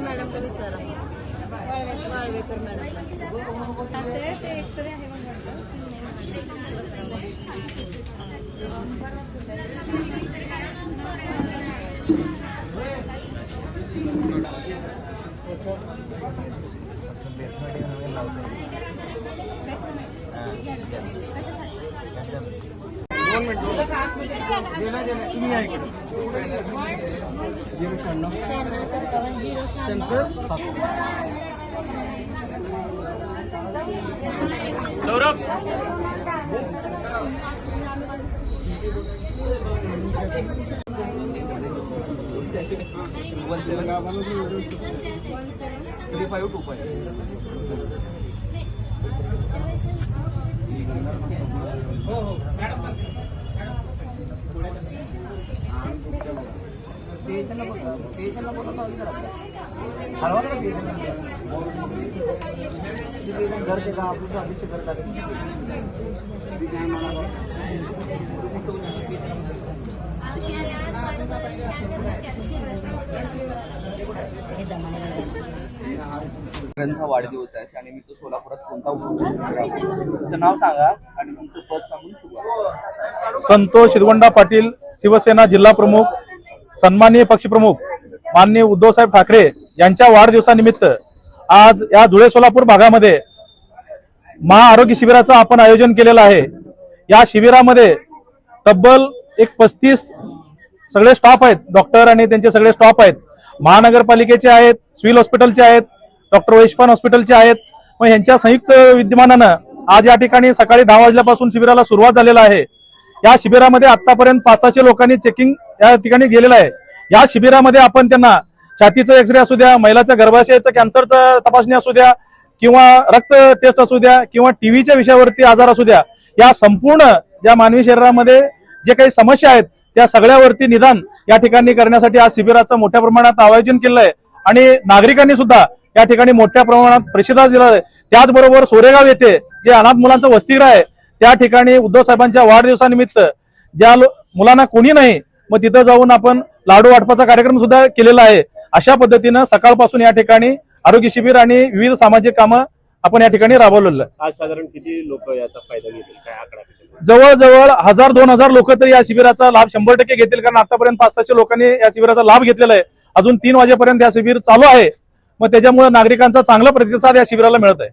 मॅडमला विचारा. Walwekar madam. X ray आहे म्हणतात. शहाण्णव सत्तावन्न झिरो शहाण्णव one seven three five two five घर के का आपण अपेक्षा करतात ग्रंथ वाढदिवस आहे त्यानिमित्त सोलापुरात कोणता उपक्रम तुमचं नाव सांगा आणि तुमचं पद सांगून सुरुवात संतोष शिरगोंडा पाटील शिवसेना जिल्हा प्रमुख. सन्माननीय पक्षप्रमुख माननीय उद्धवसाहेब ठाकरे यांच्या वाढदिवसानिमित्त आज या धुळे सोलापूर भागामध्ये महाआरोग्य शिबिराचं आपण आयोजन केलेलं आहे. या शिबिरामध्ये तब्बल एक पस्तीस सगळे स्टाफ आहेत. डॉक्टर आणि त्यांचे सगळे स्टाफ आहेत. महानगरपालिकेचे आहेत सिव्हिल हॉस्पिटलचे आहेत डॉक्टर वैश्वान हॉस्पिटलचे आहेत. मग यांच्या संयुक्त विद्यमानानं आज या ठिकाणी सकाळी दहा वाजल्यापासून शिबिराला सुरुवात झालेला आहे. या शिबिरामध्ये आतापर्यंत पाच सहाशे लोकांनी चेकिंग या ठिकाणी गेलेलं आहे. या शिबिरामध्ये आपण त्यांना छातीचं एक्सरे असू द्या महिलाचं गर्भाशयाचं कॅन्सरचं तपासणी असू द्या किंवा रक्त टेस्ट असू द्या किंवा टीव्हीच्या विषयावरती आजार असू द्या या संपूर्ण ज्या मानवी शरीरामध्ये जे काही समस्या आहेत त्या सगळ्यावरती निदान या ठिकाणी करण्यासाठी आज शिबिराचं मोठ्या प्रमाणात आयोजन केलं आहे आणि नागरिकांनी सुद्धा या ठिकाणी मोठ्या प्रमाणात प्रतिसाद दिला आहे त्याचबरोबर सोरेगाव येथे जे अनाथ मुलांचं वसतिगृह आहे त्या ठिकाणी उद्धव साहेबांच्या वाढदिवसानिमित्त ज्या मुलांना कोणी नाही मग तिथं जाऊन आपण लाडू वाटपाचा कार्यक्रम सुद्धा केलेला आहे. अशा पद्धतीनं सकाळपासून या ठिकाणी आरोग्य शिबिर आणि विविध सामाजिक कामं आपण या ठिकाणी राबवलेलं आहे. आज साधारण किती लोक याचा फायदा घेतील? काय आकडा जवळजवळ हजार दोन हजार लोक तरी या शिबिराचा लाभ शंभर टक्के घेतील कारण आतापर्यंत पाच सहाशे लोकांनी या शिबिराचा लाभ घेतलेला आहे. अजून तीन वाजेपर्यंत या शिबिर चालू आहे. मग त्याच्यामुळे नागरिकांचा चांगला प्रतिसाद या शिबिराला मिळत आहे.